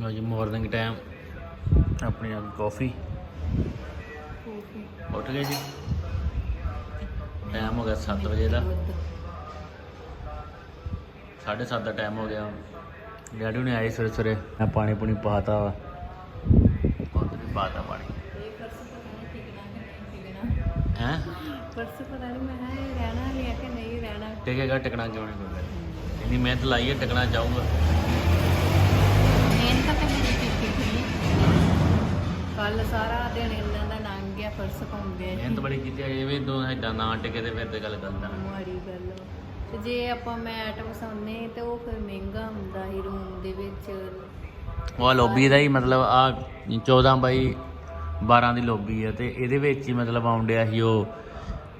ਲਓ ਜੀ morning time ਆਪਣੀ ਆ ਕਾਫੀ ਉੱਠ ਗਏ ਜੀ। ਟਾਈਮ ਹੋ ਗਿਆ 7 ਵਜੇ ਦਾ। 7:30 ਦਾ ਟਾਈਮ ਹੋ ਗਿਆ ਡੈਡੀ ਨੇ ਆਏ ਸਵੇਰੇ ਸਵੇਰੇ। ਮੈਂ ਪਾਣੀ ਪੂਣੀ ਪਾਤਾ ਵਾ। ਵੀ ਪਾਤਾ ਪਾਣੀ ਹੈ? ਪਰਸ ਪਤਾ ਨਹੀਂ ਮੈਂ ਰਹਿਣਾ ਲਿਆ ਕਿ ਨਹੀਂ ਰਹਿਣਾ। ਟਿਕੇਗਾ ਟਿਕਣਾ ਕਿਉਂ ਨਹੀਂ ਕੋਈ ਇੰਨੀ ਮਿਹਨਤ ਲਾਈ ਹੈ ਟਿਕਣਾ ਚਾਹੂੰਗਾ। ਕੱਲ ਸਾਰਾ ਦਿਨ ਇਹਨਾਂ ਦਾ ਲੰਘ ਗਿਆ ਪਰਸ ਪਾਉਂਦੇ ਮਿਹਨਤ ਬੜੀ ਕੀਤੀ ਹੈ ਇਹ ਵੀ ਦੋ ਏਦਾਂ ਨਾ ਟਿਕੇ ਤੇ ਫਿਰ ਤੇ ਗੱਲ ਗਲਤ ਆ ਮਾੜੀ ਗੱਲ। ਤੇ ਜੇ ਆਪਾਂ ਮੈਟ ਵਸਾਉਨੇ ਤੇ ਉਹ ਫਿਰ ਮਹਿੰਗਾ ਹੁੰਦਾ ਸੀ ਰੂਮ ਦੇ ਵਿੱਚ। ਉਹ ਲੋਬੀ ਦਾ ਹੀ ਮਤਲਬ ਆ 14 ਬਾਈ 12 ਦੀ ਲੋਬੀ ਆ ਤੇ ਇਹਦੇ ਵਿੱਚ ਹੀ ਮਤਲਬ ਆਉਂਦਿਆ ਸੀ ਉਹ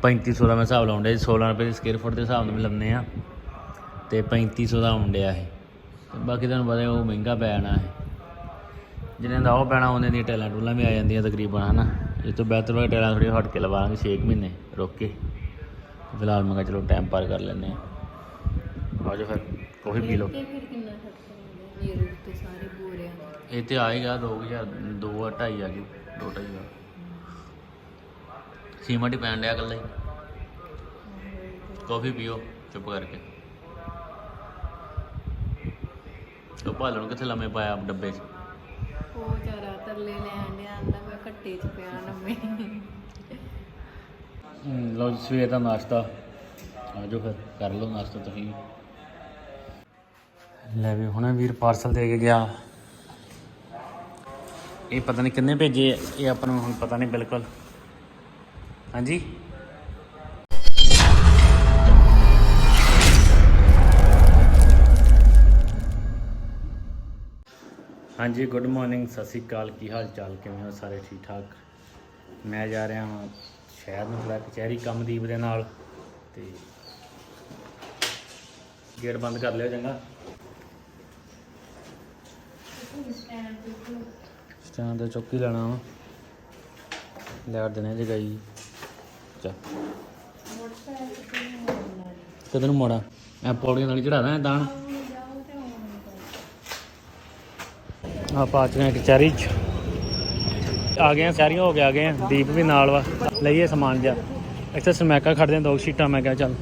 3500 ਦਾ ਮੈਂ ਹਿਸਾਬ ਲਾਉਂਦਿਆ 16 ਰੁਪਏ ਦੇ ਸਕੁਅਰ ਫੁੱਟ ਦੇ ਹਿਸਾਬ ਨਾਲ ਲੰਨੇ ਆ। ਤੇ 3500 ਦਾ ਆਉਂਦਿਆ ਇਹ ਤੇ ਬਾਕੀ ਤੁਹਾਨੂੰ ਪਤਾ ਉਹ ਮਹਿੰਗਾ ਪੈ ਜਾਣਾ ਹੈ ਜਿਹਨੇ ਦਾ ਉਹ ਪੈਣਾ ਉਹਨੇ ਦੀਆਂ ਟੈਲਾਂ ਟੂਲਾਂ ਵੀ ਆ ਜਾਂਦੀਆਂ ਤਕਰੀਬਨ ਹਨਾ? ਇਹ ਤੋਂ ਬਿਹਤਰ ਵਾ ਟੈਲਾਂ ਥੋੜੀ ਹਟ ਕੇ ਲਵਾਵਾਂਗੇ 6 ਮਹੀਨੇ ਰੁਕ ਕੇ। ਫਿਲਹਾਲ ਮੈਂ ਕਿਹਾ ਚਲੋ ਟਾਈਮ ਪਾਰ ਕਰ ਲੈਂਦੇ ਆ ਆਜੋ ਫਿਰ ਕਾਫੀ ਪੀ ਲਓ। ਇਹ ਤੇ ਆਏਗਾ 2000 2 2.5 ਆ ਗਈ 2 2.5 ਆ। ਸੀਮਟ ਹੀ ਪੈਣ ਡਿਆ ਇਕੱਲਾ ਹੀ। ਕਾਫੀ ਪੀਓ ਚੁੱਪ ਕਰਕੇ। ਉਹ ਭਾਲਣ ਕਿੱਥੇ ਲੰਮੇ ਪਾਇਆ ਡੱਬੇ 'ਚ? ਤਰਲੇ ਲੈਣ ਡਿਆ ਆਂਦਾ ਮੈਂ ਘੱਟੇ ਚ ਪਿਆ ਨੰਮੇ ਹਮ, ਲਓ ਜੀ ਸਵੇਰ ਦਾ ਨਾਸ਼ਤਾ। ਆ ਜਾਓ ਫਿਰ ਕਰ ਲਓ ਨਾਸ਼ਤਾ ਤੁਸੀਂ। ਲੈ ਵੀ ਹੁਣੇ ਵੀਰ ਪਾਰਸਲ ਦੇ ਕੇ ਗਿਆ। ਇਹ ਪਤਾ ਨਹੀਂ ਕਿੰਨੇ ਭੇਜੇ ਆ, ਇਹ ਆਪਾਂ ਨੂੰ ਹੁਣ ਪਤਾ ਨਹੀਂ ਬਿਲਕੁਲ। ਹਾਂਜੀ? ਹਾਂਜੀ ਗੁੱਡ ਮਾਰਨਿੰਗ ਸਤਿ ਸ਼੍ਰੀ ਅਕਾਲ। ਕੀ ਹਾਲ ਚਾਲ ਕਿਵੇਂ ਹੋ ਸਾਰੇ? ਠੀਕ ਠਾਕ ਮੈਂ ਜਾ ਰਿਹਾ ਹਾਂ ਸ਼ਹਿਰ ਨੂੰ ਥੋੜਾ ਕਚਹਿਰੀ ਕੰਮਦੀਪ ਦੇ ਨਾਲ ਤੇ ਗੇਟ ਬੰਦ ਕਰ ਲਿਓ ਚੰਗਾ। ਸਟੈਂਡ ਤੇ ਚੌਕੀ ਲੈਣਾ ਵਾ। ਲੈ ਦੇਣੇ ਜਗਾਈ ਚਾ ਕਦੋਂ ਨੂੰ ਮੋੜਾ। ਮੈਂ ਪੌੜੀਆਂ ਨਾਲ ਚੜਾਦਾ ਦਾਣ ਆਪਾਂ ਆ ਚੁੱਕੇ ਕਚਹਿਰੀ ਚ। ਆ ਗਏ ਆ ਸਾਰੀਆਂ ਹੋ ਕੇ ਆ ਗਏ ਆ ਦੀਪ ਵੀ ਨਾਲ ਵਾ ਲਈਏ ਸਮਾਨ ਜਾ ਇੱਥੇ ਸਮੈਕਾ ਖੜਦੇ ਆ ਦੋ ਸੀਟਾਂ ਮੈਂ ਕਿਹਾ ਚੱਲ।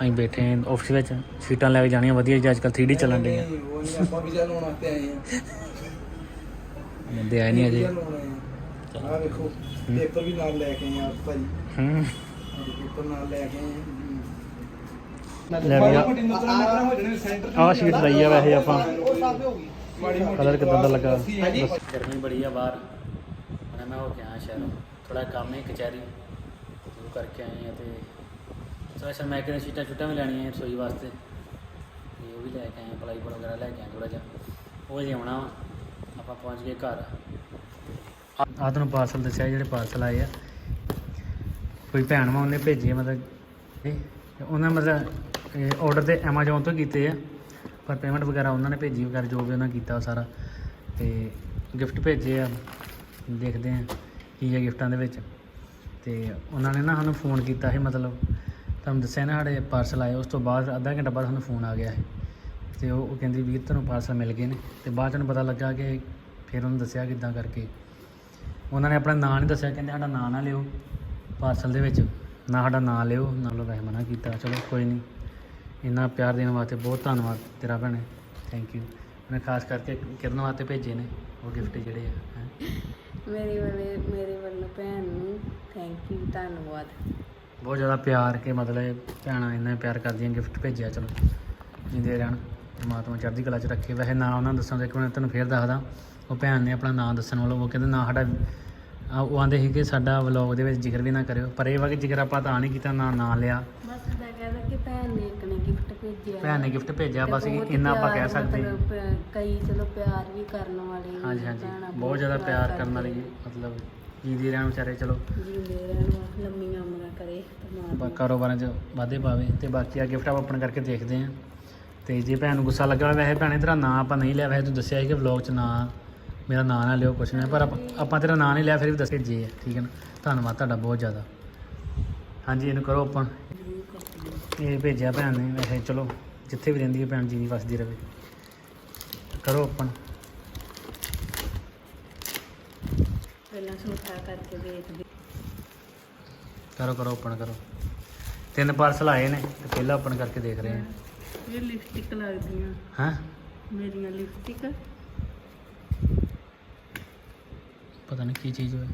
ਅਸੀਂ ਬੈਠੇ ਆਂ ਆਫਿਸ ਵਿੱਚ ਸੀਟਾਂ ਲੈ ਕੇ ਜਾਣੀਆਂ ਵਧੀਆ ਜੀ ਅੱਜ ਕੱਲ 3D ਚੱਲਣ ਡੀਆਂ ਉਹ ਆਪਾਂ ਵੀਜ਼ਾ ਲਾਉਣ ਵਾਸਤੇ ਆਏ ਆ ਬੰਦੇ ਆਏ ਨਹੀਂ ਅਜੇ। ਆ ਵੇਖੋ ਪੇਪਰ ਵੀ ਨਾਲ ਲੈ ਕੇ ਆਏ ਆ ਭਾਈ। ਹੂੰ। ਪੇਪਰ ਨਾਲ ਲੈ ਕੇ ਆਏ ਲੈ ਆ। ਆਹ ਸ਼ੀਟ ਲਈ ਆ ਵੈਸੇ ਆਪਾਂ। ਕਲਰ ਕਿਦਾਂ ਦਾ ਲੱਗਾ? ਗਰਮੀ ਬੜੀ ਆ ਬਾਹਰ। ਮੈਂ ਮੈਂ ਹੋ ਕੇ ਆਇਆ ਸ਼ਹਿਰੋਂ। ਥੋੜਾ ਕੰਮ ਹੈ ਕਚਹਿਰੀ। ਉਹ ਕਰਕੇ ਆਏ ਆ ਤੇ ਸਪੈਸ਼ਲ ਮੈਂ ਕਿਹਨੇ ਸੀਟਾਂ ਛੁੱਟਾਂ ਵੀ ਲੈਣੀਆਂ ਹੈ ਰਸੋਈ ਵਾਸਤੇ। ਤੇ ਉਹ ਵੀ ਲੈ ਕੇ ਆਏ ਪਲਾਈ ਵਗੈਰਾ ਲੈ ਕੇ ਆਏ ਥੋੜਾ ਜਿਹਾ। ਉਹ ਜੇ ਆਉਣਾ ਵਾ। ਆਪਾਂ ਪਹੁੰਚ ਗਏ ਘਰ। ਆ ਤੁਹਾਨੂੰ ਪਾਰਸਲ ਦੱਸਿਆ ਜਿਹੜੇ ਪਾਰਸਲ ਆਏ ਆ। ਕੋਈ ਭੈਣ ਵਾ ਉਹਨੇ ਭੇਜੇ ਮਤਲਬ ਉਹਨਾਂ ਮਤਲਬ ਆਰਡਰ ਤੇ Amazon ਤੋਂ ਕੀਤੇ ਆ। ਪਰ ਪੇਮੈਂਟ ਵਗੈਰਾ ਉਹਨਾਂ ਨੇ ਭੇਜੀ ਵਗੈਰਾ ਜੋ ਵੀ ਉਹਨਾਂ ਕੀਤਾ ਉਹ ਸਾਰਾ। ਤੇ ਗਿਫਟ ਭੇਜੇ ਆ। ਦੇਖਦੇ ਆ ਕੀ ਹੈ ਗਿਫਟਾਂ ਦੇ ਵਿੱਚ। ਤੇ ਉਹਨਾਂ ਨੇ ਨਾ ਸਾਨੂੰ ਫੋਨ ਕੀਤਾ ਸੀ, ਮਤਲਬ ਤੁਹਾਨੂੰ ਦੱਸਿਆ ਨਾ ਸਾਡੇ ਪਾਰਸਲ ਆਏ, ਉਸ ਤੋਂ ਬਾਅਦ ਅੱਧਾ ਘੰਟਾ ਬਾਅਦ ਸਾਨੂੰ ਫੋਨ ਆ ਗਿਆ ਸੀ। ਤੇ ਉਹ ਉਹ ਕਹਿੰਦੀ ਵੀਰ ਤੁਹਾਨੂੰ ਪਾਰਸਲ ਮਿਲ ਗਏ ਨੇ। ਤੇ ਬਾਅਦ 'ਚ ਪਤਾ ਲੱਗਾ ਕਿ ਫਿਰ ਉਹਨੂੰ ਦੱਸਿਆ ਕਿੱਦਾਂ ਕਰਕੇ। ਉਹਨਾਂ ਨੇ ਆਪਣਾ ਨਾਂ ਨਹੀਂ ਦੱਸਿਆ, ਕਹਿੰਦੇ ਸਾਡਾ ਨਾਂ ਨਾ ਲਿਓ ਪਾਰਸਲ ਦੇ ਵਿੱਚ। ਨਾ ਸਾਡਾ ਨਾਂ ਲਿਓ, ਨਾ ਲੋ ਵੈਸੇ ਮਨਾ ਕੀਤਾ। ਚਲੋ ਕੋਈ ਨਹੀਂ। ਇੰਨਾ ਪਿਆਰ ਦੇਣ ਵਾਸਤੇ ਬਹੁਤ ਧੰਨਵਾਦ ਤੇਰਾ ਭੈਣੇ। ਥੈਂਕ ਯੂ ਉਹਨੇ ਖਾਸ ਕਰਕੇ ਕਿਰਨ ਵਾਸਤੇ ਭੇਜੇ ਨੇ ਉਹ ਗਿਫਟ ਜਿਹੜੇ ਆ ਹੈਂ। ਮੇਰੇ ਵੱਲੇ ਮੇਰੇ ਵੱਲੋਂ ਭੈਣ ਨੂੰ ਥੈਂਕ ਯੂ ਧੰਨਵਾਦ। ਬਹੁਤ ਜ਼ਿਆਦਾ ਪਿਆਰ ਕੇ ਮਤਲਬ ਭੈਣਾਂ ਇੰਨਾ ਪਿਆਰ ਕਰਦੀਆਂ ਗਿਫਟ ਭੇਜਿਆ ਚਲੋ। ਜਿੰਦੇ ਰਹਿਣ ਪਰਮਾਤਮਾ ਚੜ੍ਹਦੀ ਕਲਾ 'ਚ ਰੱਖੇ। ਵੈਸੇ ਨਾਂ ਉਹਨਾਂ ਨੂੰ ਦੱਸਣ ਦੇ ਇੱਕ ਮੈਂ ਤੁਹਾਨੂੰ ਫੇਰ ਦੱਸਦਾ। ਉਹ ਭੈਣ ਨੇ ਆਪਣਾ ਨਾਂ ਦੱਸਣ ਵੱਲੋਂ ਉਹ ਕਹਿੰਦੇ ਨਾ ਸਾਡਾ ਆ, ਉਹ ਆਂਦੇ ਸੀ ਕਿ ਸਾਡਾ ਵਲੌਗ ਦੇ ਵਿੱਚ ਜ਼ਿਕਰ ਵੀ ਨਾ ਕਰਿਓ। ਪਰ ਇਹ ਵਾ ਕਿ ਜ਼ਿਕਰ ਆਪਾਂ ਤਾਂ ਨਹੀਂ ਕੀਤਾ ਨਾ ਨਾਂ ਲਿਆ। ਬਸ ਦਾ ਕਹਿੰਦਾ ਕਿ ਭੈਣ ਨੇ ਇੱਕ ਭੇਜਿਆ ਭੈਣ ਨੇ ਗਿਫਟ ਭੇਜਿਆ ਤੇ ਬਸ ਬਹੁਤ ਇੰਨਾ ਆਪਾਂ ਪਿਆਰ ਕਹਿ ਸਕਦੇ ਹਾਂ। ਮਤਲਬ ਪ- ਕਈ ਚਲੋ ਪਿਆਰ ਵੀ ਕਰਨ ਵਾਲੇ ਵੀ ਹਾਂਜੀ ਹਾਂਜੀ। ਭੈਣਾਂ ਬਹੁਤ ਜ਼ਿਆਦਾ ਪਿਆਰ ਕਰਨ ਵਾਲੀ ਨੇ। ਮਤਲਬ ਜੀਂਦੀ ਰਹਿਣ ਵਿਚਾਰੇ ਚਲੋ। ਜਿਉਂਦੇ ਰਹਿਣ ਲੰਮੀਆਂ ਉਮਰਾਂ ਕਰੇ ਬਾ- ਪਰਮਾਤਮਾ ਕਾਰੋਬਾਰਾਂ 'ਚ ਵਾਧੇ ਪਾਵੇ ਤੇ ਬਾਕੀ ਆ ਗਿਫਟ ਆਪਾਂ ਓਪਨ ਕਰਕੇ ਦੇਖਦੇ ਆਂ ਤੇ ਜੇ ਭੈਣ ਨੂੰ ਗੁੱਸਾ ਲੱਗਾ ਹੋਇਆ ਵੈਸੇ ਭੈਣੇ ਤੇਰਾ ਨਾਂ ਆਪਾਂ ਨਹੀਂ ਲਿਆ ਵੈਸੇ ਤੂੰ ਦੱਸਿਆ ਸੀ ਕਿ ਵਲੌਗ 'ਚ ਨਾਂ ਮੇਰਾ ਨਾਂ ਨਾ ਲਿਓ ਕੁਛ ਨਹੀਂ ਪਰ ਆਪਾਂ- ਆਪਾਂ ਤੇਰਾ ਨਾਂ ਨਹੀਂ ਲਿਆ ਫਿਰ ਵੀ ਦੱਸੇ ਜੇ ਠੀਕ ਹੈ ਨਾ? ਧੰਨਵਾਦ ਤੁਹਾਡਾ ਬਹੁਤ ਜ਼ਿਆਦਾ। ਹਾਂਜੀ ਇਹਨੂੰ ਕਰੋ ਓਪਨ ਇਹ ਭੇਜਿਆ ਭੈਣ ਨੇ ਵੈਸੇ ਚਲੋ ਜਿੱਥੇ ਵੀ ਰਹਿੰਦੀ ਹੈ ਭੈਣ ਜੀ ਦੀ ਵਸਦੀ ਰਵੇ ਕਰੋ ਓਪਨ ਪਹਿਲਾਂ ਸੂਠਾ ਕਰਕੇ ਦੇਖਦੇ ਕਰੋ ਕਰੋ ਓਪਨ ਕਰੋ। ਤਿੰਨ ਪਾਰਸਲ ਆਏ ਨੇ ਤੇ ਪਹਿਲਾਂ ਓਪਨ ਕਰਕੇ ਦੇਖ ਰਹੇ ਇਹ ਲਿਪਸਟਿਕ ਲੱਗਦੀਆਂ ਹਾਂ ਹਾਂ? ਮੇਰੀਆਂ ਲਿਪਸਟਿਕ ਪਤਾ ਨਹੀਂ ਕੀ ਚੀਜ਼ ਹੋਏ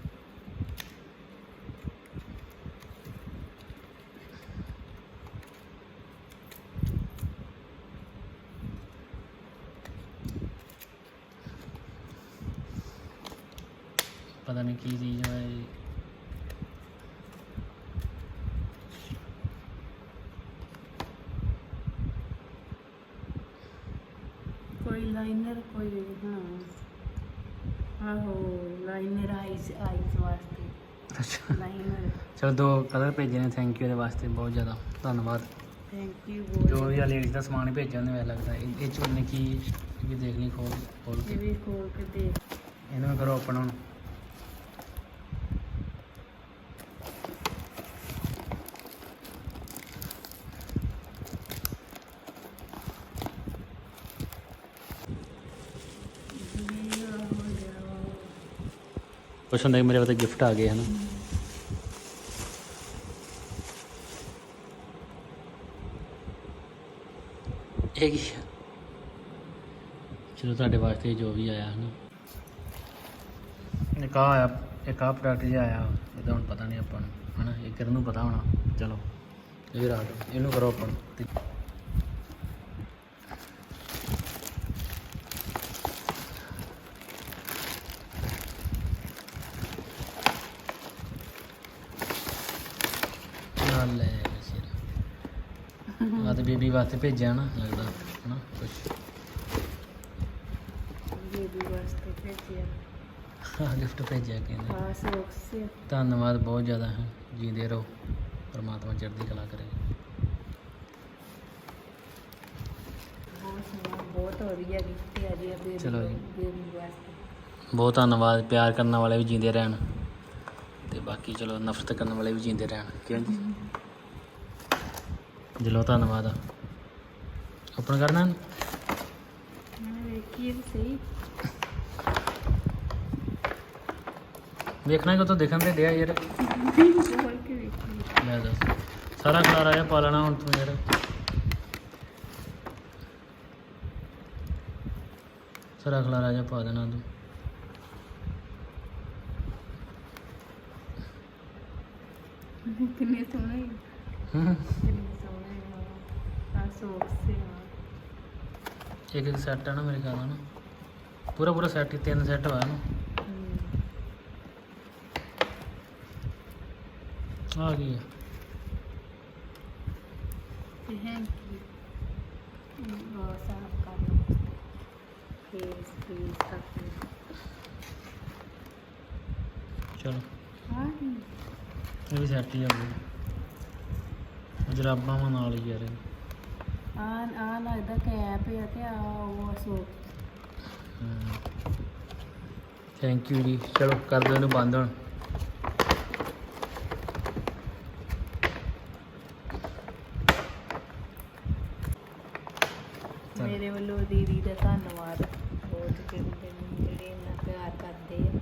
ਨਹੀਂ ਕੀ ਚੀਜ਼ ਹੋਏ ਕੋਈ ਲਾਈਨਰ ਕੋਈ ਹਾਂ। ਆਹੋ ਲਾਈਨਰ ਆਈਸ ਆਈਸ ਵਾਸਤੇ। ਅੱਛਾ। ਲਾਈਨਰ ਚਲੋ ਦੋ ਕਲਰ ਭੇਜੇ ਨੇ ਥੈਂਕ ਯੂ ਇਹਦੇ ਵਾਸਤੇ ਬਹੁਤ ਜ਼ਿਆਦਾ ਧੰਨਵਾਦ। ਥੈਂਕ ਯੂ ਜੋ ਵੀ ਆ ਲੇਡੀਜ਼ ਦਾ ਸਮਾਨ ਭੇਜਿਆ ਉਹਨੇ ਮੈਨੂੰ ਲੱਗਦਾ ਇਹ ਇਹ ਚੋਂ ਨੇ ਕੀ ਇਹ ਵੀ ਦੇਖ ਲਈ ਖੋਲ ਖੋਲ ਕੇ। ਇਹ ਵੀ ਖੋਲ ਕੇ ਦੇਖ। ਇਹਨੂੰ ਕਰੋ ਹੁਣ। ਕੁਛ ਹੁੰਦਾ ਕਿ ਮੇਰੇ ਵਾਸਤੇ ਗਿਫਟ ਆ ਗਏ, ਹਨ? ਇਹ ਕੀ ਚਲੋ ਤੁਹਾਡੇ ਵਾਸਤੇ ਜੋ ਵੀ ਆਇਆ, ਹਨ? ਇੱਕ ਆਹ ਆਇਆ ਇੱਕ ਆਹ ਪ੍ਰੋਡਕਟ ਜਿਹਾ ਆਇਆ, ਇਹਦਾ ਹੁਣ ਪਤਾ ਨਹੀਂ ਆਪਾਂ ਨੂੰ, ਹਨਾ? ਇਹ ਕਿਰਨ ਨੂੰ ਪਤਾ ਹੋਣਾ? ਚਲੋ, ਇਹ ਵੀ ਰੱਖ ਇਹਨੂੰ ਕਰੋ ਆਪਾਂ ਚੱਲ ਲੈ ਸਿਰ ਆ ਤੇ ਬੀਬੀ ਵਾਸਤੇ ਭੇਜਿਆ ਨਾ ਲੱਗਦਾ ਹਨਾ ਕੁਛ। ਬੇਬੀ ਵਾਸਤੇ ਭੇਜਿਆ। ਆ ਗਿਫਟ ਭੇਜਿਆ ਕਹਿੰਦੇ ਆ ਸੌਕਸ ਧੰਨਵਾਦ ਬਹੁਤ ਜ਼ਿਆਦਾ ਹੈ ਜੀਂਦੇ ਰਹੋ ਪਰਮਾਤਮਾ ਚੜ੍ਹਦੀ ਕਲਾ ਕਰੇ। ਬਹੁਤ ਸੋਹਣਾ ਬਹੁਤ ਵਧੀਆ ਗਿਫਟ ਹੈ ਜੀ ਬੇਬੀ ਚਲੋ ਜੀ। ਬੇਬੀ ਵਾਸਤੇ। ਬਹੁਤ ਧੰਨਵਾਦ ਪਿਆਰ ਕਰਨ ਵਾਲੇ ਵੀ ਜੀਂਦੇ ਰਹਿਣ। ਤੇ ਬਾਕੀ ਚਲੋ ਨਫ਼ਰਤ ਕਰਨ ਵਾਲੇ ਵੀ ਜੀਂਦੇ ਰਹਿਣ ਕਿਉਂ ਜੀ? ਦਿਲੋਂ ਧੰਨਵਾਦ ਆ। ਤਾਂ ਸਹੀ ਵੇਖਣਾ ਕਿ ਤੂੰ ਦੇਖਣ ਤੇ ਡਿਆ ਯਾਰ। ਲੈ ਦੱਸ। ਸਾਰਾ ਖਲਾਰਾ ਆਇਆ ਪਾ ਲੈਣਾ ਹੁਣ ਤੂੰ ਯਾਰ। ਸਾਰਾ ਖਲਾਰਾ ਜਿਹਾ ਪਾ ਦੇਣਾ ਤੂੰ। ਕਿੰਨੇ ਸੋਹਣੇ ਹੂੰ। ਕਿੰਨੇ ਸੋਹਣੇ ਆ। ਆ ਸੌਕਸ ਆ। ਇੱਕ ਇੱਕ ਸੈੱਟ ਆ ਨਾ ਮੇਰੇ ਖਿਆਲ ਨਾਲ ਨਾ। ਪੂਰਾ ਪੂਰਾ ਸੈੱਟ ਹੀ ਤਿੰਨ ਸੈੱਟ ਹੋਇਆ ਨਾ। ਆ ਗਈ ਤੇ ਹੈਂਕੀ ਉਹ ਸਾਫ਼ ਕਰਨਾ ਫੇਸ ਫੇਸ ਕਰਕੇ ਚਲੋ। ਹਾਂ ਇਹ ਵੀ ਸੈੱਟ ਹੀ ਆ ਗਈ। ਜਰਾਬਾਂ ਨਾਲ ਹੀ ਯਾਰ ਇਹ। ਆ ਆ ਲੱਗਦਾ ਕੈਪ ਆ ਤੇ ਆ ਉਹ ਸੋਕ ਥੈਂਕ ਯੂ ਜੀ। ਚਲੋ ਕਰ ਦਿਓ ਇਹਨੂੰ ਬੰਦ ਹੁਣ। ਮੇਰੇ ਵੱਲੋਂ ਦੀਦੀ ਦਾ ਧੰਨਵਾਦ। ਬਹੁਤ ਕਹਿੰਦੇ ਨੇ ਜਿਹੜੇ ਇੰਨਾ ਪਿਆਰ ਕਰਦੇ ਆ।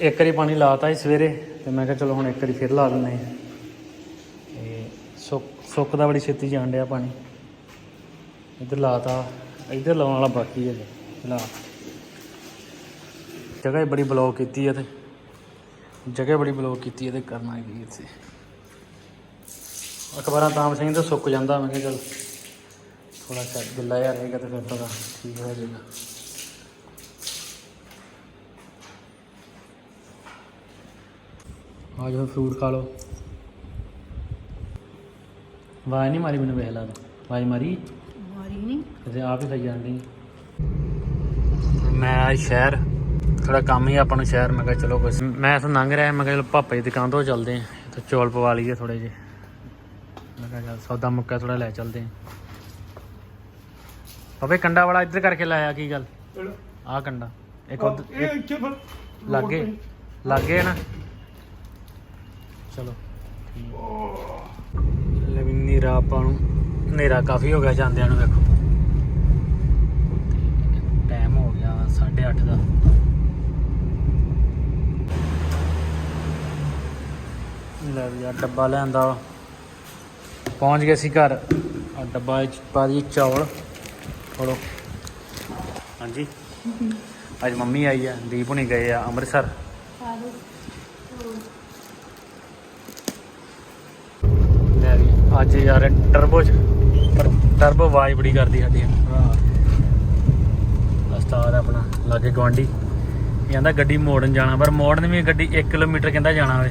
ਇੱਕ ਵਾਰੀ ਪਾਣੀ ਲਾਤਾ ਸੀ ਸਵੇਰੇ ਤੇ ਮੈਂ ਕਿਹਾ ਚਲੋ ਹੁਣ ਇੱਕ ਵਾਰੀ ਫਿਰ ਲਾ ਲੈਂਦੇ ਹਾਂ। ਤੇ ਸੁੱਕ ਸੁੱਕ ਦਾ ਬੜੀ ਛੇਤੀ ਜਾਣ ਡਿਆ ਪਾਣੀ। ਇੱਧਰ ਲਾਤਾ, ਇੱਧਰ ਲਾਉਣ ਵਾਲਾ ਬਾਕੀ ਹੈ ਲਾ। ਜਗ੍ਹਾ ਹੀ ਬੜੀ ਬਲੌਕ ਕੀਤੀ ਹੈ ਤੇ, ਜਗ੍ਹਾ ਬੜੀ ਬਲੌਕ ਕੀਤੀ ਹੈ ਤੇ ਕਰਨਾ ਕੀ ਇੱਥੇ। ਅਖਬਾਰਾਂ ਤਾਮ ਸਿੰਘ ਦਾ ਸੁੱਕ ਜਾਂਦਾ, ਮੈਂ ਕਿਹਾ ਚਲ। ਥੋੜਾ ਜਿਹਾ ਗਿੱਲਾ ਜਿਹਾ ਰਹੇਗਾ ਤੇ ਫਿਰ ਥੋੜਾ ਠੀਕ ਹੋ ਜਾਏਗਾ। ਆ ਜਾਓ ਫਰੂਟ ਖਾ ਲਓ। ਆਵਾਜ਼ ਨਹੀਂ ਮਾਰੀ ਮੈਨੂੰ ਵੇਖ ਲਾ ਤੂੰ। ਆਵਾਜ਼ ਮਾਰੀ? ਮਾਰੀ ਨਹੀਂ। ਤੇ ਆਪ ਹੀ ਖਾਈ ਜਾਂਦੀ। ਮੈਂ ਅੱਜ ਸ਼ਹਿਰ ਥੋੜਾ ਕੰਮ ਹੀ ਆਪਾਂ ਨੂੰ ਸ਼ਹਿਰ। ਮੈਂ ਕਿਹਾ ਚਲੋ ਕੁਛ ਮੈਂ ਇੱਥੋਂ ਲੰਘ ਰਿਹਾ ਮੈਂ ਕਿਹਾ ਚਲੋ ਪਾਪਾ ਦੀ ਦੁਕਾਨ ਤੋਂ ਚੱਲਦੇ ਆਂ ਤੇ ਚੌਲ ਪਵਾ ਲਈਏ ਥੋੜੇ ਜਿਹੇ। ਮੈਂ ਕਿਹਾ ਚੱਲ ਸੌਦਾ ਮੁੱਕਾ ਥੋੜਾ ਲੈ ਚੱਲਦੇ ਆਂ ਪਾਪੇ ਕੰਡਾ ਵਾਲਾ ਇੱਧਰ ਕਰਕੇ ਲਾਇਆ ਕੀ ਗੱਲ? ਆਹ ਕੰਡਾ। ਇੱਕ ਉੱਧਰ- ਇਹ ਇੱਕ ਇੱਥੇ ਫਿਰ। ਲੱਗੇ। ਲੱਗੇ ਨਾ। ਚਲੋ। ਲਵਿੰਗ ਨੀਰਾ ਆਪਾਂ ਨੂੰ ਹਨੇਰਾ ਕਾਫੀ ਹੋ ਗਿਆ ਜਾਂਦਿਆਂ ਨੂੰ ਵੇਖੋ। ਟਾਈਮ ਹੋ ਗਿਆ 8:30 ਦਾ। ਲੈ ਵੀ ਆ ਡੱਬਾ ਲਿਆਂਦਾ ਵਾ। ਪਹੁੰਚ ਗਏ ਸੀ ਘਰ। ਆ ਡੱਬਾ ਵਿੱਚ ਪਾ ਦੀ ਚੌਲ। ਫੜੋ। ਹਾਂਜੀ। ਅੱਜ ਮੰਮੀ ਆਈ ਆ ਦੀਪ ਹੁਣੀ ਗਏ ਆ ਅੰਮ੍ਰਿਤਸਰ। ਅੱਜ ਯਾਰ ਟਰਬੋ ਚ ਟਰਬੋ ਆਵਾਜ਼ ਬੜੀ ਕਰਦੀ ਸਾਡੀ। ਹਾਂ। ਉਸਤਾਦ ਆਪਣਾ ਲਾਗੇ ਇਹ ਕਹਿੰਦਾ ਗੱਡੀ ਮੋੜਨ ਜਾਣਾ ਪਰ ਮੋੜਨ ਵੀ ਗੱਡੀ 1 ਕਿਲੋਮੀਟਰ ਕਹਿੰਦਾ ਜਾਣਾ ਵੇ।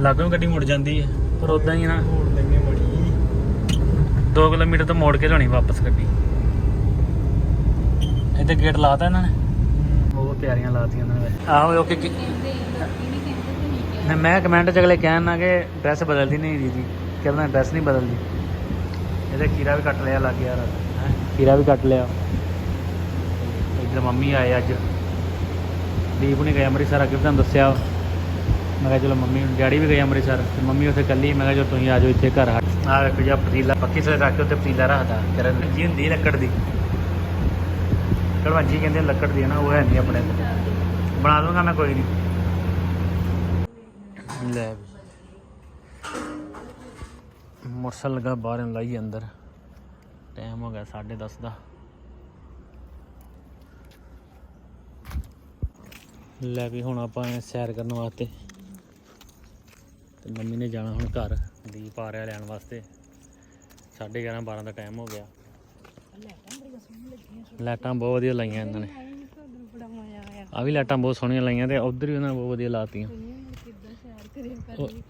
ਲਾਗੋਂ ਗੱਡੀ ਮੁੜ ਜਾਂਦੀ ਹੈ ਪਰ ਉਦਾਂ ਹੀ ਨਾ। ਮੋੜ ਲੈਂਗੇ ਬੜੀ। 2 ਕਿਲੋਮੀਟਰ ਤੋਂ ਮੋੜ ਕੇ ਲਿਆਉਣੀ ਵਾਪਸ ਗੱਡੀ। ਇੱਥੇ ਗੇਟ ਲਾਤਾ ਇਹਨਾਂ ਨੇ। ਉਹ ਤਿਆਰੀਆਂ ਲਾਤੀਆਂ ਇਹਨਾਂ ਨੇ। ਆਹੋ ਓਕੇ ਮੈਂ ਕਮੈਂਟ ਚ ਅਗਲੇ ਕਹਿਣ ਨਾ ਕਿ ਡਰੈਸ ਬਦਲਦੀ ਨਹੀਂ ਦੀਦੀ। ਕਹਿੰਦਾ ਡਰੈਸ ਨਹੀਂ ਬਦਲਦੀ। ਇਹਦੇ ਖੀਰਾ ਵੀ ਕੱਟ ਲਿਆ ਲੱਗ ਯਾਰ ਹੈ? ਖੀਰਾ ਵੀ ਕੱਟ ਲਿਆ। ਇੱਧਰ ਮੰਮੀ ਆਏ ਅੱਜ। ਦੀਪ ਨੇ ਗਏ ਅੰਮ੍ਰਿਤਸਰ ਅੱਗੇ ਵੀ ਤੁਹਾਨੂੰ ਦੱਸਿਆ। ਮੈਂ ਕਿਹਾ ਚਲੋ ਮੰਮੀ ਡੈਡੀ ਵੀ ਗਏ ਅੰਮ੍ਰਿਤਸਰ। ਤੇ ਮੰਮੀ ਉੱਥੇ ਇਕੱਲੀ ਮੈਂ ਕਿਹਾ ਚਲੋ ਤੁਸੀਂ ਆ ਜਾਓ ਇੱਥੇ ਘਰ। ਆ ਵੇਖੋ ਜੀ ਪਤੀਲਾ ਪੱਕੀ ਸੇ ਰੱਖ ਕੇ ਉੱਤੇ ਪਤੀਲਾ ਰੱਖਦਾ। ਕਰਨ ਜੀ ਹੁੰਦੀ ਲੱਕੜ ਦੀ। ਕੜਵਾਜੀ ਕਹਿੰਦੇ ਲੱਕੜ ਦੀ ਨਾ ਉਹ ਹੈ ਨਹੀਂ ਆਪਣੇ ਕੋਲ ਬਣਾ ਦੂੰਗਾ ਮੈਂ ਕੋਈ ਨਹੀਂ ਲੈ ਮੋਟਰਸਾਈਕਲ ਲਗਾ ਬਾਹਰ ਨੂੰ ਲਾਈ ਅੰਦਰ। ਟਾਈਮ ਹੋ ਗਿਆ 10:30 ਦਾ। ਲੈ ਵੀ ਹੁਣ ਆਪਾਂ ਸੈਰ ਕਰਨ ਵਾਸਤੇ। ਤੇ ਮੰਮੀ ਨੇ ਜਾਣਾ ਹੁਣ ਘਰ ਦੀਪ ਆ ਰਿਹਾ ਲੈਣ ਵਾਸਤੇ। 11:30 12 ਦਾ ਟਾਈਮ ਹੋ ਗਿਆ। ਲਾਈਟਾਂ ਬਹੁਤ ਵਧੀਆ ਲਾਈਆਂ ਇਹਨਾਂ ਨੇ। ਆ ਵੀ ਲਾਈਟਾਂ ਬਹੁਤ ਸੋਹਣੀਆਂ ਲਾਈਆਂ ਤੇ ਉਧਰ ਵੀ ਉਹਨਾਂ ਨੇ ਬਹੁਤ ਵਧੀਆ ਲਾਤੀਆਂ।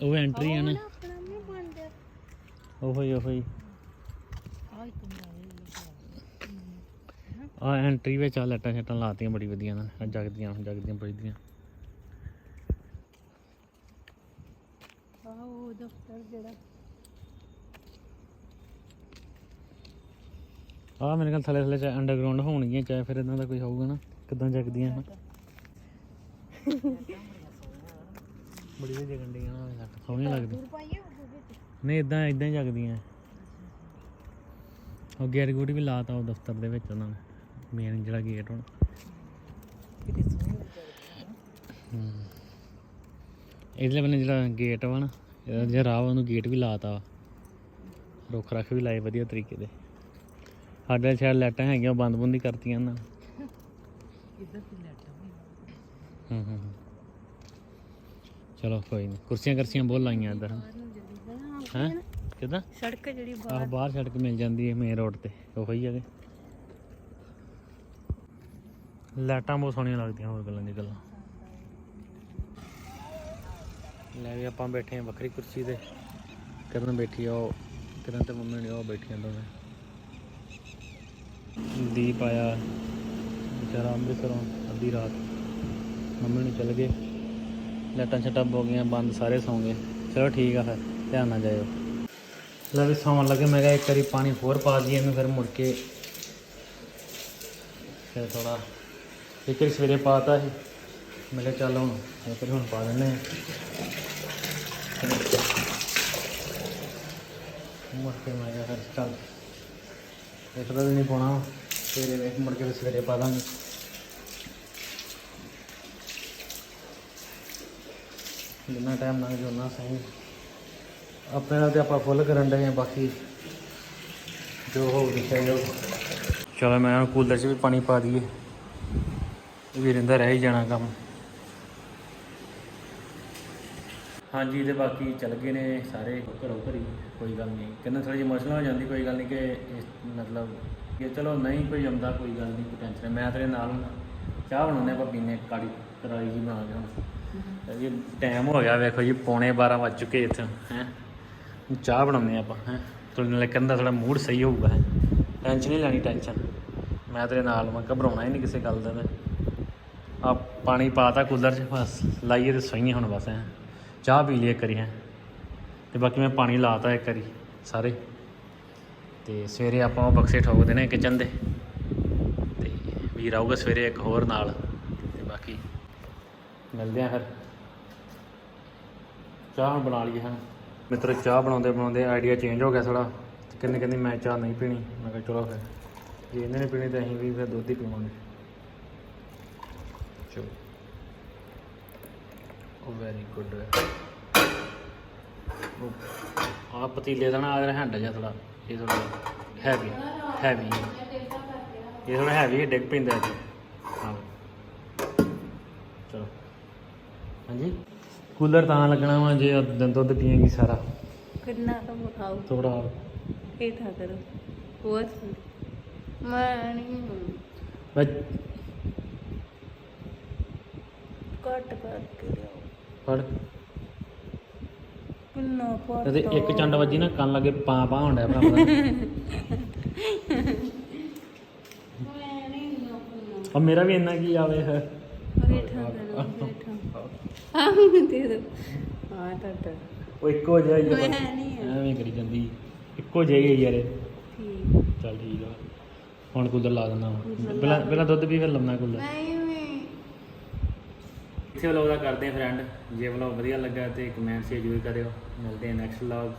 ਉਹ ਐਂਟਰੀ ਹੈ ਨਾ ਉਹੋ ਹੀ ਉਹੋ। ਹੀ ਆ ਐਂਟਰੀ ਵਿੱਚ ਆ ਲਾਈਟਾਂ ਸ਼ਾਟਾਂ ਲਾਤੀਆਂ ਬੜੀ ਵਧੀਆ ਇਹਨਾਂ ਨੇ ਆਹ ਜਗਦੀਆਂ ਹੁਣ ਜਗਦੀਆਂ ਬੁਝਦੀਆਂ ਆਹ ਉਹ ਦਫ਼ਤਰ ਜਿਹੜਾ। ਆ ਮੇਰੇ ਖਿਆਲ ਥੱਲੇ ਥੱਲੇ ਚ ਅੰਡਰਗਰਾਉਂਡ ਹੋਣਗੀਆਂ ਚਾਹੇ ਫਿਰ ਇਹਨਾਂ ਦਾ ਕੋਈ ਹੋਊਗਾ ਨਾ ਕਿਦਾਂ ਜਗਦੀਆਂ ਹਨ ਬੜੀ ਵਧੀਆ ਜਗਣ ਡੀਆਂ ਸੋਹਣੀਆਂ ਲੱਗਦੀਆਂ। ਨਹੀਂ ਇਦਾਂ ਇਦਾਂ ਹੀ ਜਗਦੀਆਂ। ਉਹ ਗੇਟ ਗੂਟ ਵੀ ਲਾਤਾ ਉਹ ਦਫ਼ਤਰ ਦੇ ਵਿੱਚ ਉਹਨਾਂ ਨੇ ਮੇਨ ਜਿਹੜਾ ਗੇਟ ਹੁਣ। ਇਹਦੇ ਬੰਨੇ ਜਿਹੜਾ ਗੇਟ ਵਾ ਨਾ ਇਹਦਾ ਜਿਹੜਾ ਰਾਹ ਵਾ ਉਹਨੂੰ ਗੇਟ ਵੀ ਲਾਤਾ ਵਾ। ਰੁੱਖ ਰੱਖ ਵੀ ਲਾਏ ਵਧੀਆ ਤਰੀਕੇ ਦੇ। ਸਾਡੇ ਸ਼ਾਇਦ ਲਾਈਟਾਂ ਹੈਗੀਆਂ ਉਹ ਬੰਦ ਬੰਦ ਹੀ ਕਰਤੀਆਂ ਨਾ। ਇੱਧਰ ਦੀ ਲੈਟਾ ਹੂੰ ਹੂੰ ਹੂੰ। ਚਲੋ ਕੋਈ ਨਹੀਂ ਕੁਰਸੀਆਂ ਕਰਸੀਆਂ ਬਹੁਤ ਲਾਈਆਂ ਇੱਧਰ। ਹੈ? ਕਿਦਾਂ? ਸੜਕ ਜਿਹੜੀ ਆਹ ਬਾਹਰ ਬਾਹਰ ਸੜਕ ਮਿਲ ਜਾਂਦੀ ਹੈ ਮੇਨ ਰੋਡ ਤੇ ਉਹੋ ਹੀ ਹੈਗੇ ਲਾਈਟਾਂ ਬਹੁਤ ਸੋਹਣੀਆਂ ਲੱਗਦੀਆਂ ਹੋਰ ਗੱਲਾਂ ਦੀ ਗੱਲਾਂ। ਲੈ ਵੀ ਆਪਾਂ ਬੈਠੇ ਹਾਂ ਵੱਖਰੀ ਕੁਰਸੀ ਤੇ। ਕਰਨ ਬੈਠੀ ਆ ਉਹ ਕਰਨ ਤੇ ਮੰਮੀ ਨੇ ਉਹ ਬੈਠੀਆਂ ਦੋਵੇਂ। ਦੀਪ ਆਇਆ ਵਿਚਾਰਾ ਅੰਮ੍ਰਿਤਸਰੋਂ ਅੱਧੀ ਰਾਤ। ਮੰਮੀ ਨੂੰ ਚਲ ਗਏ। ਲਾਈਟਾਂ ਛਟਾਂ ਹੋ ਗਈਆਂ ਬੰਦ ਸਾਰੇ ਸੌਂ ਗਏ। ਚਲੋ ਠੀਕ ਆ ਫਿਰ। ਧਿਆਨ ਨਾਲ ਜਾਇਓ। ਲੈ ਵੀ ਸੌਣ ਲੱਗੇ, ਮੈਂ ਕਿਹਾ ਇੱਕ ਵਾਰੀ ਪਾਣੀ ਹੋਰ ਪਾ ਦਈਏ, ਇਹਨੂੰ ਫਿਰ ਮੁੜ ਕੇ ਫਿਰ ਥੋੜਾ ਇੱਕ ਵਾਰੀ ਸਵੇਰੇ ਪਾਤਾ ਸੀ। ਮੈਂ ਕਿਹਾ ਚੱਲ ਹੁਣ, ਇੱਕ ਵਾਰੀ ਹੁਣ ਪਾ ਦਿੰਦੇ ਹਾਂ। ਮੁੜ ਕੇ ਮੈਂ ਕਿਹਾ ਫਿਰ ਚੱਲ, ਇੱਕ ਤਾਂ ਨਹੀਂ ਪਾਉਣਾ, ਸਵੇਰੇ ਵੇਖ, ਮੁੜ ਕੇ ਸਵੇਰੇ ਪਾ ਦਾਂਗੇ। ਜਿੰਨਾ ਟਾਈਮ ਲੰਘ ਜਾਊ ਸਹੀ। ਆਪਣੇ ਨਾਲ ਤੇ ਆਪਾਂ ਫੁੱਲ ਕਰਨ ਡਏ ਆ ਬਾਕੀ ਜੋ ਹੋ ਰਿਹਾ ਜੋ ਚਲੋ ਮੈਂ ਹੁਣ ਕੂਲਰ 'ਚ ਵੀ ਪਾਣੀ ਪਾ ਦਈਏ। ਇਹ ਵੀ ਰਹਿੰਦਾ ਰਹਿ ਹੀ ਜਾਣਾ ਕੰਮ। ਹਾਂਜੀ ਤੇ ਬਾਕੀ ਚੱਲ ਗਏ ਨੇ ਸਾਰੇ ਘਰੋਂ ਘਰੀ ਕੋਈ ਗੱਲ ਨਹੀਂ। ਕਹਿੰਦਾ ਥੋੜੀ ਜਿਹੀ ਇਮੋਸ਼ਨਲ ਹੋ ਜਾਂਦੀ ਕੋਈ ਗੱਲ ਨਹੀਂ ਕਿ ਇਸ- ਮਤਲਬ ਕਿ ਚਲੋ ਨਹੀਂ ਕੋਈ ਆਉਂਦਾ ਕੋਈ ਗੱਲ ਨਹੀਂ ਕੋਈ ਟੈਨਸ਼ਨ ਮੈਂ ਤੇਰੇ ਨਾਲ ਹਾਂ ਚਾਹ ਬਣਾਉਂਦੇ ਆਪਾਂ ਪੀਨੇ ਕਾੜੀ ਕਰਾਈ ਜੀ ਬਣਾ ਕੇ ਹੁਣ। ਜੀ ਟਾਈਮ ਹੋ ਗਿਆ ਵੇਖੋ ਜੀ ਪੌਣੇ 12 ਵੱਜ ਚੁੱਕੇ ਇੱਥੇ। ਹੈ? ਚਾਹ ਬਣਾਉਂਦੇ ਆਪਾਂ, ਹੈ। ਤੁਹਾਡੇ ਨਾਲ ਕਹਿੰਦਾ ਥੋੜਾ ਮੂਡ ਸਹੀ ਹੋਊਗਾ, ਹੈ। ਟੈਨਸ਼ਨ ਨਹੀਂ ਲੈਣੀ ਟੈਨਸ਼ਨ ਮੈਂ ਤੇਰੇ ਨਾਲ ਮੈਂ ਘਬਰਾਉਣਾ ਹੀ ਨਹੀਂ ਕਿਸੇ ਗੱਲ ਦਾ ਮੈਂ। ਆ ਪਾਣੀ ਪਾਤਾ ਕੂਲਰ 'ਚ, ਬਸ। ਲਾਈਏ ਤੇ ਸੋਈਏ ਹੁਣ ਬਸ, ਹੈ। ਚਾਹ ਪੀ ਲਈਏ ਇੱਕ ਵਾਰੀ, ਹੈ। ਤੇ ਬਾਕੀ ਮੈਂ ਪਾਣੀ ਲਾਤਾ ਇੱਕ ਵਾਰੀ, ਸਾਰੇ। ਤੇ ਸਵੇਰੇ ਆਪਾਂ ਉਹ ਬਕਸੇ ਠੋਕਦੇ ਨੇ ਕਿਚਨ ਦੇ। ਤੇ ਵੀਰ ਆਊਗਾ ਸਵੇਰੇ ਇੱਕ ਹੋਰ ਨਾਲ। ਤੇ ਬਾਕੀ ਮਿਲਦੇ ਆ ਫਿਰ। ਚਾਹ ਹੁਣ ਬਣਾ ਲਈਏ, ਹਾਂ। ਮਿੱਤਰ ਚਾਹ ਬਣਾਉਂਦੇ ਬਣਾਉਂਦੇ ਆਈਡੀਆ ਚੇਂਜ ਹੋ ਗਿਆ ਸਾਡਾ। ਕਹਿੰਦੇ ਕਹਿੰਦੀ ਮੈਂ ਚਾਹ ਨਹੀਂ ਪੀਣੀ। ਮੈਂ ਕਿਹਾ ਚਲੋ ਫਿਰ। ਜੇ ਇਹਨੇ ਨਹੀਂ ਪੀਣੀ ਤਾਂ ਅਸੀਂ ਵੀ ਫਿਰ ਦੁੱਧ ਹੀ ਪੀਵਾਂਗੇ। ਚਲੋ। ਉਹ ਵੈਰੀ ਗੁੱਡ ਆ ਪਤੀਲੇ ਦਾ ਨਾ ਆ ਹੈਂਡਾ ਜਿਹਾ ਥੋੜਾ ਇਹ ਥੋੜਾ ਹੈਵੀ ਹੈਵੀ ਇਹ ਥੋੜਾ ਹੈਵੀ ਡਿੱਗ ਪੈਂਦਾ ਅੱਜ ਹਾਂ। ਚਲੋ। ਹਾਂਜੀ? ਕੂਲਰ ਤਾਂ ਲੱਗਣਾ ਵਾ ਜੇ ਦੁੱਧ ਪੀਏਗੀ ਸਾਰਾ। ਕਿੰਨਾ ਤਾਂ ਖਾਓ ਥੋੜਾ ਇਹ ਤਾਂ ਕਰੋ। ਹੋਰ? ਮੈਂ ਨਹੀਂ ਮੈਂ ਘੱਟ ਕਰਕੇ ਲਿਆਓ। ਫੜ। ਕਿੰਨਾ ਪਾ ਤੇ ਇੱਕ ਚੰਡ ਵੱਜੀ ਨਾ ਕੰਨ ਲੱਗੇ ਪਾ ਪਾ ਹੁੰਦਾ ਭਰਾ ਪਤਾ ਮੈਂ ਨਹੀਂ ਨੋਕਣਾ ਆ ਮੇਰਾ ਵੀ ਇੰਨਾ ਕੀ ਆਵੇ ਕਰੋ ਬੈਠਾ ਦੇ ਦੋ ਹਾਂ ਤਾਂ ਤਾਂ ਉਹ ਇੱਕੋ ਜਿਹਾ ਹੀ ਆ ਮੈਂ ਬਸ। ਨਹੀਂ ਆ। ਐਵੇਂ ਕਰੀ ਜਾਂਦੀ ਇੱਕੋ ਜਿਹਾ ਹੀ ਆ ਯਾਰ ਇਹ। ਠੀਕ ਚੱਲ ਠੀਕ ਆ ਹੁਣ ਕੂਲਰ ਲਾ ਦਿੰਦਾ ਵਾਂ। ਪਹਿਲਾਂ ਪਹਿਲਾਂ ਦੁੱਧ ਪੀ, ਫਿਰ ਲੰਮਾ ਕੂਲਰ ਨਹੀਂ ਮੈਂ ਇੱਥੇ ਵਲੌਗ ਦਾ ਕਰਦੇ ਆ ਫਰੈਂਡ ਜੇ ਵਲੌਗ ਵਧੀਆ ਲੱਗਾ ਤੇ ਕਮੈਂਟ ਸ਼ੇਅਰ ਜ਼ਰੂਰ ਕਰਿਓ ਮਿਲਦੇ ਆ ਨੈਕਸਟ ਵਲੌਗ